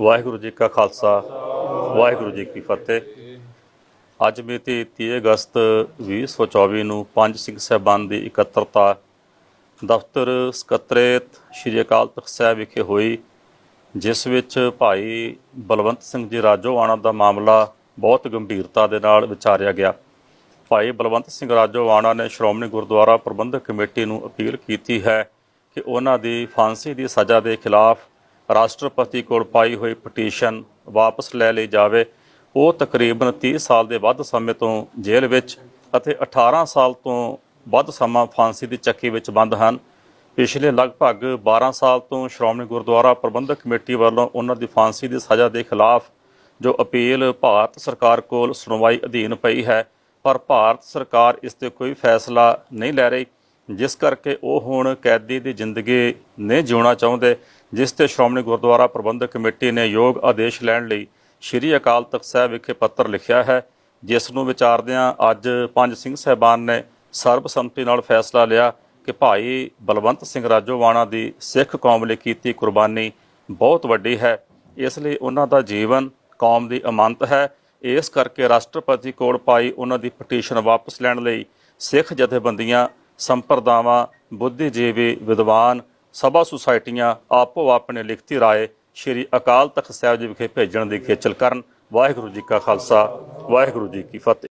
ਵਾਹਿਗੁਰੂ ਜੀ ਕਾ ਖਾਲਸਾ, ਵਾਹਿਗੁਰੂ ਜੀ ਕੀ ਫਤਿਹ। ਅੱਜ ਮਿਤੀ 30 ਅਗਸਤ 2024 ਨੂੰ ਪੰਜ ਸਿੰਘ ਸਾਹਿਬਾਨ ਦੀ ਇਕੱਤਰਤਾ ਦਫ਼ਤਰ ਸਕੱਤਰੇਤ ਸ਼੍ਰੀ ਅਕਾਲ ਤਖਤ ਸਾਹਿਬ ਵਿਖੇ ਹੋਈ, ਜਿਸ ਵਿੱਚ ਭਾਈ ਬਲਵੰਤ ਸਿੰਘ ਜੀ ਰਾਜੋਆਣਾ ਦਾ ਮਾਮਲਾ ਬਹੁਤ ਗੰਭੀਰਤਾ ਦੇ ਨਾਲ ਵਿਚਾਰਿਆ ਗਿਆ। ਭਾਈ ਬਲਵੰਤ ਸਿੰਘ ਰਾਜੋਆਣਾ ਨੇ ਸ਼੍ਰੋਮਣੀ ਗੁਰਦੁਆਰਾ ਪ੍ਰਬੰਧਕ ਕਮੇਟੀ ਨੂੰ ਅਪੀਲ ਕੀਤੀ ਹੈ ਕਿ ਉਹਨਾਂ ਦੀ ਫਾਂਸੀ ਦੀ ਸਜ਼ਾ ਦੇ ਖਿਲਾਫ ਰਾਸ਼ਟਰਪਤੀ ਕੋਲ ਪਾਈ ਹੋਈ ਪਟੀਸ਼ਨ ਵਾਪਸ ਲੈ ਲਈ ਜਾਵੇ। ਉਹ ਤਕਰੀਬਨ 30 ਸਾਲ ਦੇ ਵੱਧ ਸਮੇਂ ਤੋਂ ਜੇਲ੍ਹ ਵਿੱਚ ਅਤੇ 18 ਸਾਲ ਤੋਂ ਵੱਧ ਸਮਾਂ ਫਾਂਸੀ ਦੀ ਚੱਕੀ ਵਿੱਚ ਬੰਦ ਹਨ। ਪਿਛਲੇ ਲਗਭਗ 12 ਸਾਲ ਤੋਂ ਸ਼੍ਰੋਮਣੀ ਗੁਰਦੁਆਰਾ ਪ੍ਰਬੰਧਕ ਕਮੇਟੀ ਵੱਲੋਂ ਉਹਨਾਂ ਦੀ ਫਾਂਸੀ ਦੀ ਸਜ਼ਾ ਦੇ ਖਿਲਾਫ ਜੋ ਅਪੀਲ ਭਾਰਤ ਸਰਕਾਰ ਕੋਲ ਸੁਣਵਾਈ ਅਧੀਨ ਪਈ ਹੈ, ਪਰ ਭਾਰਤ ਸਰਕਾਰ ਇਸ ਤੇ ਕੋਈ ਫੈਸਲਾ ਨਹੀਂ ਲੈ ਰਹੀ। ਜਿਸ ਕਰਕੇ ਉਹ ਹੁਣ ਕੈਦੀ ਦੀ ਜ਼ਿੰਦਗੀ ਨਹੀਂ ਜਿਉਣਾ ਚਾਹੁੰਦੇ, ਜਿਸ ਤੇ ਸ਼੍ਰੋਮਣੀ ਗੁਰਦੁਆਰਾ ਪ੍ਰਬੰਧਕ ਕਮੇਟੀ ਨੇ ਯੋਗ ਆਦੇਸ਼ ਲੈਣ ਲਈ ਸ਼੍ਰੀ ਅਕਾਲ ਤਖਤ ਸਾਹਿਬ ਵਿਖੇ ਪੱਤਰ ਲਿਖਿਆ ਹੈ, ਜਿਸ ਨੂੰ ਵਿਚਾਰਦਿਆਂ ਅੱਜ ਪੰਜ ਸਿੰਘ ਸਾਹਿਬਾਨ ਨੇ ਸਰਬਸੰਮਤੀ ਨਾਲ ਫੈਸਲਾ ਲਿਆ ਕਿ ਭਾਈ ਬਲਵੰਤ ਸਿੰਘ ਰਾਜੋਵਾਣਾ ਦੀ ਸਿੱਖ ਕੌਮ ਲਈ ਕੀਤੀ ਕੁਰਬਾਨੀ ਬਹੁਤ ਵੱਡੀ ਹੈ। ਇਸ ਲਈ ਉਹਨਾਂ ਦਾ ਜੀਵਨ ਕੌਮ ਦੀ ਅਮਾਨਤ ਹੈ। ਇਸ ਕਰਕੇ ਰਾਸ਼ਟਰਪਤੀ ਕੋਲ ਪਾਈ ਉਹਨਾਂ ਦੀ ਪਟੀਸ਼ਨ ਵਾਪਸ ਲੈਣ ਲਈ ਸਿੱਖ ਜਥੇਬੰਦੀਆਂ ਸੰਪਰਦਾਵਾਂ ਬੁੱਧੀਜੀਵੀ ਵਿਦਵਾਨ ਸਭਾ ਸੁਸਾਇਟੀਆਂ ਆਪੋ ਆਪਣੇ ਲਿਖਤੀ رائے ਸ਼੍ਰੀ ਅਕਾਲ ਤਖਤ ਸਾਹਿਬ ਜੀ ਵਿਖੇ ਭੇਜਣ ਦੀ ਖੇਚਲ ਕਰਨ ਵਾਹਿਗੁਰੂ ਜੀ ਕਾ ਖਾਲਸਾ ਵਾਹਿਗੁਰੂ ਜੀ ਕੀ ਫਤਿਹ